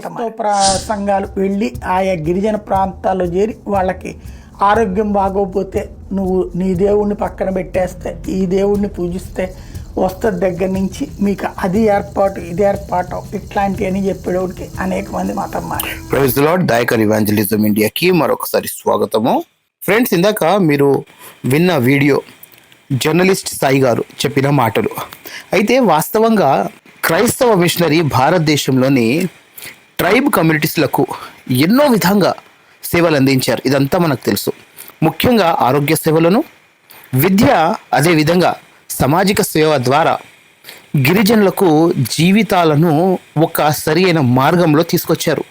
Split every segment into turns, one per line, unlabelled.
సంఘాలు వెళ్ళి ఆయా గిరిజన ప్రాంతాల్లో చేరి వాళ్ళకి ఆరోగ్యం బాగోకపోతే నువ్వు నీ దేవుణ్ణి పక్కన పెట్టేస్తే ఈ దేవుణ్ణి పూజిస్తే వస్తుంది దగ్గర నుంచి మీకు అది ఏర్పాటు ఇది ఏర్పాటు ఇట్లాంటివన్నీ చెప్పేటోడికి అనేక మంది మతం
ప్రైజ్ లాడ్ దాయకర్ ఇవాంజలిజం ఇండియాకి మరొకసారి స్వాగతము. ఫ్రెండ్స్ ఇందాక మీరు విన్న వీడియో జర్నలిస్ట్ సాయి గారు చెప్పిన మాటలు. అయితే వాస్తవంగా క్రైస్తవ మిషనరీ భారతదేశంలోని ట్రైబ్ కమ్యూనిటీస్లకు ఎన్నో విధంగా సేవలు అందించారు. ఇదంతా మనకు తెలుసు. ముఖ్యంగా ఆరోగ్య సేవలను విద్య అదేవిధంగా సామాజిక సేవ ద్వారా గిరిజనులకు జీవితాలను ఒక సరి అయిన మార్గంలో తీసుకొచ్చారు.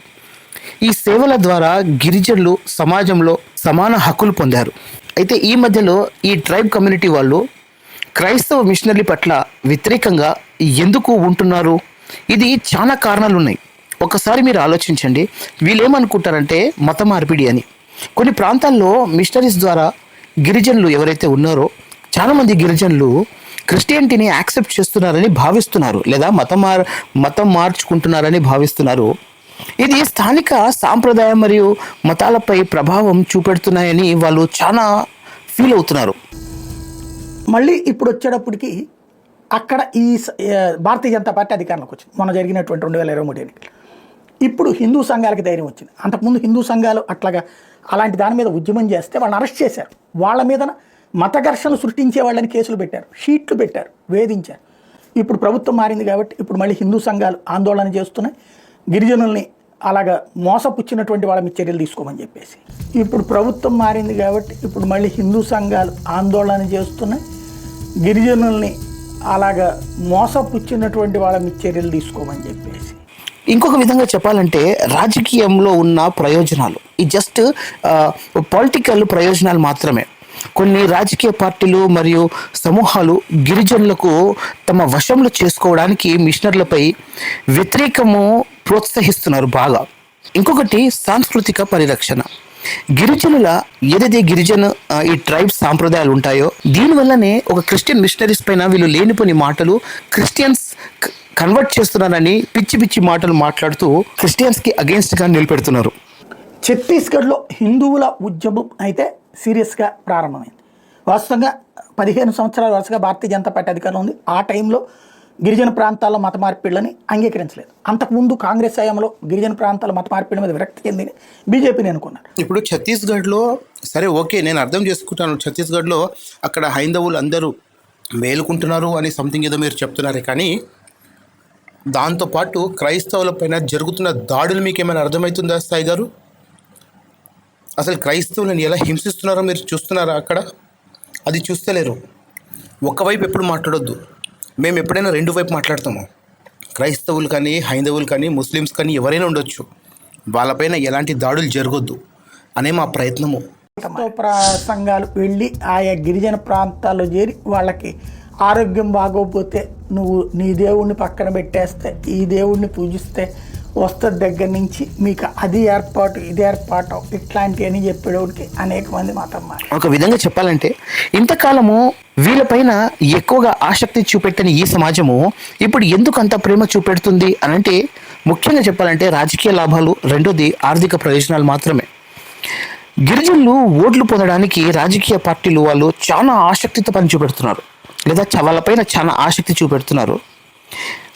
ఈ సేవల ద్వారా గిరిజనులు సమాజంలో సమాన హక్కులు పొందారు. అయితే ఈ మధ్యలో ఈ ట్రైబ్ కమ్యూనిటీ వాళ్ళు క్రైస్తవ మిషనరీ పట్ల వ్యతిరేకంగా ఎందుకు ఉంటున్నారు? ఇది చాలా కారణాలు ఉన్నాయి ఒకసారి మీరు ఆలోచించండి. వీళ్ళు ఏమనుకుంటారంటే మత మార్పిడి అని. కొన్ని ప్రాంతాల్లో మిషనరీస్ ద్వారా గిరిజనులు ఎవరైతే ఉన్నారో చాలామంది గిరిజనులు క్రిస్టియనిటీని యాక్సెప్ట్ చేస్తున్నారని భావిస్తున్నారు లేదా మతం మార్ మతం మార్చుకుంటున్నారని భావిస్తున్నారు. ఇది స్థానిక సాంప్రదాయం మరియు మతాలపై ప్రభావం చూపెడుతున్నాయని వాళ్ళు చాలా ఫీల్ అవుతున్నారు.
మళ్ళీ ఇప్పుడు వచ్చేటప్పటికి అక్కడ ఈ భారతీయ జనతా పార్టీ అధికారంలోకి వచ్చింది. మొన్న జరిగినటువంటి రెండు వేల ఇరవై మూడు ఎన్నికలు. ఇప్పుడు హిందూ సంఘాలకి ధైర్యం వచ్చింది. అంతకుముందు హిందూ సంఘాలు అట్లాగా అలాంటి దాని మీద ఉద్యమం చేస్తే వాళ్ళని అరెస్ట్ చేశారు. వాళ్ళ మీద మత ఘర్షణలు సృష్టించే వాళ్ళని కేసులు పెట్టారు. షీట్లు పెట్టారు. వేధించారు. ఇప్పుడు ప్రభుత్వం మారింది కాబట్టి ఇప్పుడు మళ్ళీ హిందూ సంఘాలు ఆందోళన చేస్తున్నాయి. గిరిజనుల్ని అలాగా మోసపుచ్చినటువంటి వాళ్ళ మీద చర్యలు తీసుకోమని చెప్పేసి. ఇప్పుడు ప్రభుత్వం మారింది కాబట్టి ఇప్పుడు మళ్ళీ హిందూ సంఘాలు ఆందోళన చేస్తున్నాయి. గిరిజనుల్ని అలాగా మోసపుచ్చినటువంటి వాళ్ళ మీద చర్యలు తీసుకోమని చెప్పేసి.
ఇంకొక విధంగా చెప్పాలంటే రాజకీయంలో ఉన్న ప్రయోజనాలు. ఈ జస్ట్ పొలిటికల్ ప్రయోజనాలు మాత్రమే. కొన్ని రాజకీయ పార్టీలు మరియు సమూహాలు గిరిజనులకు తమ వశంలో చేసుకోవడానికి మిషనర్లపై వ్యతిరేకము ప్రోత్సహిస్తున్నారు బాగా. ఇంకొకటి సాంస్కృతిక పరిరక్షణ. గిరిజనుల ఏదైతే గిరిజన ఈ ట్రైబ్ సాంప్రదాయాలు ఉంటాయో దీనివల్లనే ఒక క్రిస్టియన్ మిషనరీస్ పైన వీళ్ళు లేనిపోని మాటలు క్రిస్టియన్స్ కన్వర్ట్ చేస్తున్నారని పిచ్చి పిచ్చి మాటలు మాట్లాడుతూ క్రిస్టియన్స్కి అగేన్స్ట్గా నిలబెడుతున్నారు.
ఛత్తీస్గఢ్లో హిందువుల ఉద్యమం అయితే సీరియస్గా ప్రారంభమైంది. వాస్తవంగా పదిహేను సంవత్సరాల వరుసగా భారతీయ జనతా పార్టీ అధికారంలో ఉంది. ఆ టైంలో గిరిజన ప్రాంతాల్లో మత మార్పిళ్ళని అంగీకరించలేదు. అంతకుముందు కాంగ్రెస్ హయాంలో గిరిజన ప్రాంతాల మత మార్పిడి మీద విరక్తి చెంది బీజేపీని అనుకున్నారు.
ఇప్పుడు ఛత్తీస్గఢ్లో సరే ఓకే నేను అర్థం చేసుకుంటాను. ఛత్తీస్గఢ్లో అక్కడ హైందవులు అందరూ మేలుకుంటున్నారు అని సంథింగ్ ఏదో మీరు చెప్తున్నారే. కానీ దాంతోపాటు క్రైస్తవుల పైన జరుగుతున్న దాడులు మీకు ఏమైనా అర్థమవుతుందా సాయి గారు? అసలు క్రైస్తవులను ఎలా హింసిస్తున్నారో మీరు చూస్తున్నారా అక్కడ? అది చూస్తలేరు ఒకవైపు ఎప్పుడు మాట్లాడొద్దు. మేము ఎప్పుడైనా రెండు వైపు మాట్లాడతాము. క్రైస్తవులు కానీ హైందవులు కానీ ముస్లిమ్స్ కానీ ఎవరైనా ఉండొచ్చు. వాళ్ళపైన ఎలాంటి దాడులు జరగొద్దు అనే మా ప్రయత్నము.
క్రైస్తవ సంఘాలు వెళ్ళి ఆయా గిరిజన ప్రాంతాల్లో చేరి వాళ్ళకి ఆరోగ్యం బాగోకపోతే నువ్వు నీ దేవుణ్ణి పక్కన పెట్టేస్తే ఈ దేవుణ్ణి పూజిస్తే వస్తుంది దగ్గర నుంచి మీకు అది ఏర్పాటు ఇది ఏర్పాటు ఇట్లాంటివన్నీ చెప్పేటోడికి అనేక మంది మతం
ఒక విధంగా చెప్పాలంటే ఇంతకాలము వీళ్ళపైన ఎక్కువగా ఆసక్తి చూపెట్టని ఈ సమాజము ఇప్పుడు ఎందుకు అంత ప్రేమ చూపెడుతుంది అని అంటే ముఖ్యంగా చెప్పాలంటే రాజకీయ లాభాలు రెండోది ఆర్థిక ప్రయోజనాలు మాత్రమే. గిరిజనులు ఓట్లు పొందడానికి రాజకీయ పార్టీలు వాళ్ళు చాలా ఆసక్తితో పని చూపెడుతున్నారు. లేదా చ- వాళ్ళపైన చాలా ఆసక్తి చూపెడుతున్నారు.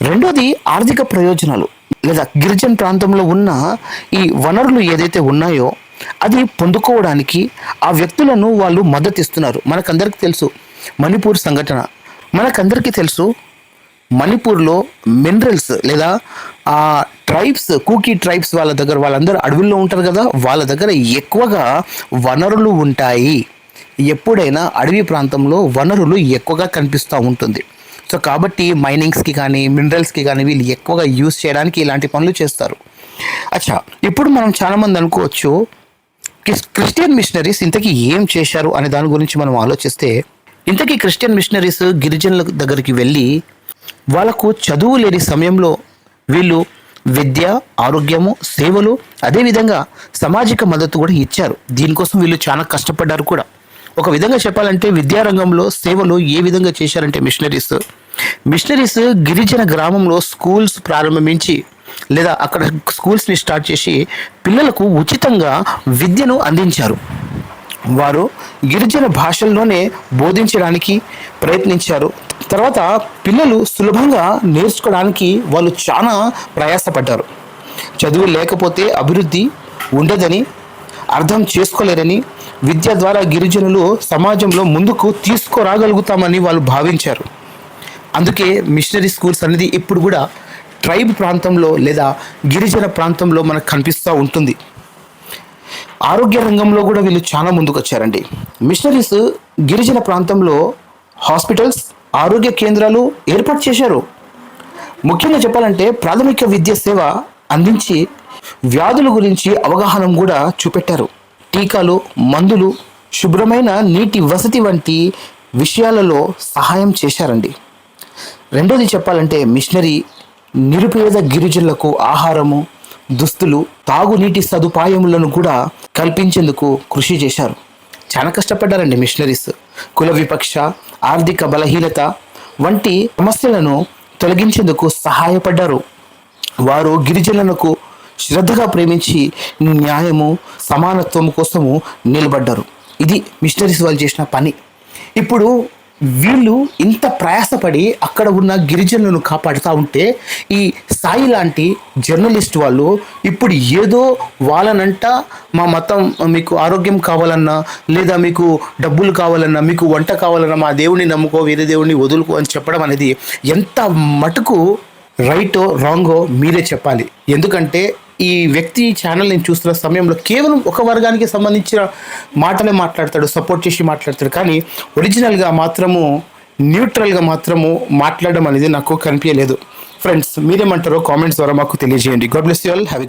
రెండోది ఆర్థిక ప్రయోజనాలు లేదా గిరిజన ప్రాంతంలో ఉన్న ఈ వనరులు ఏదైతే ఉన్నాయో అది పొందుకోవడానికి ఆ వ్యక్తులను వాళ్ళు మద్దతు ఇస్తున్నారు మనకందరికీ తెలుసు మణిపూర్ సంఘటన. మనకందరికీ తెలుసు మణిపూర్లో మినరల్స్ లేదా ఆ ట్రైబ్స్ కూకీ ట్రైబ్స్ వాళ్ళ దగ్గర వాళ్ళందరూ అడవుల్లో ఉంటారు కదా వాళ్ళ దగ్గర ఎక్కువగా వనరులు ఉంటాయి. ఎప్పుడైనా అడవి ప్రాంతంలో వనరులు ఎక్కువగా కనిపిస్తూ ఉంటుంది. సో కాబట్టి మైనింగ్స్కి కానీ మినరల్స్కి కానీ వీళ్ళు ఎక్కువగా యూస్ చేయడానికి ఇలాంటి పనులు చేస్తారు. అచ్చా ఇప్పుడు మనం చాలామంది అనుకోవచ్చు క్రిస్టియన్ మిషనరీస్ ఇంతకీ ఏం చేశారు అనే దాని గురించి మనం ఆలోచిస్తే ఇంతకీ క్రిస్టియన్ మిషనరీస్ గిరిజనుల దగ్గరికి వెళ్ళి వాళ్ళకు చదువు లేని సమయంలో వీళ్ళు విద్య ఆరోగ్యము సేవలు అదేవిధంగా సామాజిక మద్దతు కూడా ఇచ్చారు. దీనికోసం వీళ్ళు చాలా కష్టపడ్డారు కూడా. ఒక విధంగా చెప్పాలంటే విద్యారంగంలో సేవలు ఏ విధంగా చేశారంటే మిషనరీస్ మిషనరీస్ గిరిజన గ్రామంలో స్కూల్స్ ప్రారంభించి లేదా అక్కడ స్కూల్స్ని స్టార్ట్ చేసి పిల్లలకు ఉచితంగా విద్యను అందించారు. వారు గిరిజన భాషల్లోనే బోధించడానికి ప్రయత్నించారు. తర్వాత పిల్లలు సులభంగా నేర్చుకోవడానికి వాళ్ళు చాలా ప్రయాసపడ్డారు. చదువు లేకపోతే అభివృద్ధి ఉండదని అర్థం చేసుకోలేరని విద్య ద్వారా గిరిజనులు సమాజంలో ముందుకు తీసుకురాగలుగుతామని వాళ్ళు భావించారు. అందుకే మిషనరీ స్కూల్స్ అనేది ఇప్పుడు కూడా ట్రైబ్ ప్రాంతంలో లేదా గిరిజన ప్రాంతంలో మనకు కనిపిస్తూ ఉంటుంది. ఆరోగ్య రంగంలో కూడా వీళ్ళు చాలా ముందుకు వచ్చారండి. మిషనరీస్ గిరిజన ప్రాంతంలో హాస్పిటల్స్ ఆరోగ్య కేంద్రాలు ఏర్పాటు చేశారు. ముఖ్యంగా చెప్పాలంటే ప్రాథమిక విద్య సేవ అందించి వ్యాధుల గురించి అవగాహన కూడా చూపెట్టారు. టీకాలు మందులు శుభ్రమైన నీటి వసతి వంటి విషయాలలో సహాయం చేశారండి. రెండోది చెప్పాలంటే మిషనరీ నిరుపేద గిరిజనులకు ఆహారము దుస్తులు తాగునీటి సదుపాయములను కూడా కల్పించేందుకు కృషి చేశారు. చాలా కష్టపడ్డారండి మిషనరీస్. కుల విపక్ష ఆర్థిక బలహీనత వంటి సమస్యలను తొలగించేందుకు సహాయపడ్డారు. వారు గిరిజనులకు శ్రద్ధగా ప్రేమించి న్యాయము సమానత్వం కోసము నిలబడ్డారు. ఇది మిషనరీస్ వాళ్ళు చేసిన పని. ఇప్పుడు వీళ్ళు ఇంత ప్రయాసపడి అక్కడ ఉన్న గిరిజనులను కాపాడుతూ ఉంటే ఈ సాయి లాంటి జర్నలిస్ట్ వాళ్ళు ఇప్పుడు ఏదో వాళ్ళనంట మా మతం మీకు ఆరోగ్యం కావాలన్నా లేదా మీకు డబ్బులు కావాలన్నా మీకు వంట కావాలన్నా మా దేవుడిని నమ్ముకో వేరే దేవుడిని వదులుకో అని చెప్పడం అనేది ఎంత మటుకు రైటో రాంగో మీరే చెప్పాలి. ఎందుకంటే ఈ వ్యక్తి ఛానల్ నేను చూస్తున్న సమయంలో కేవలం ఒక వర్గానికి సంబంధించిన మాటలే మాట్లాడతాడు సపోర్ట్ చేసి మాట్లాడతాడు. కానీ ఒరిజినల్గా మాత్రము న్యూట్రల్గా మాత్రము మాట్లాడడం అనేది నాకు కనిపించలేదు. ఫ్రెండ్స్ మీరేమంటారో కామెంట్స్ ద్వారా మాకు తెలియజేయండి. God bless you all have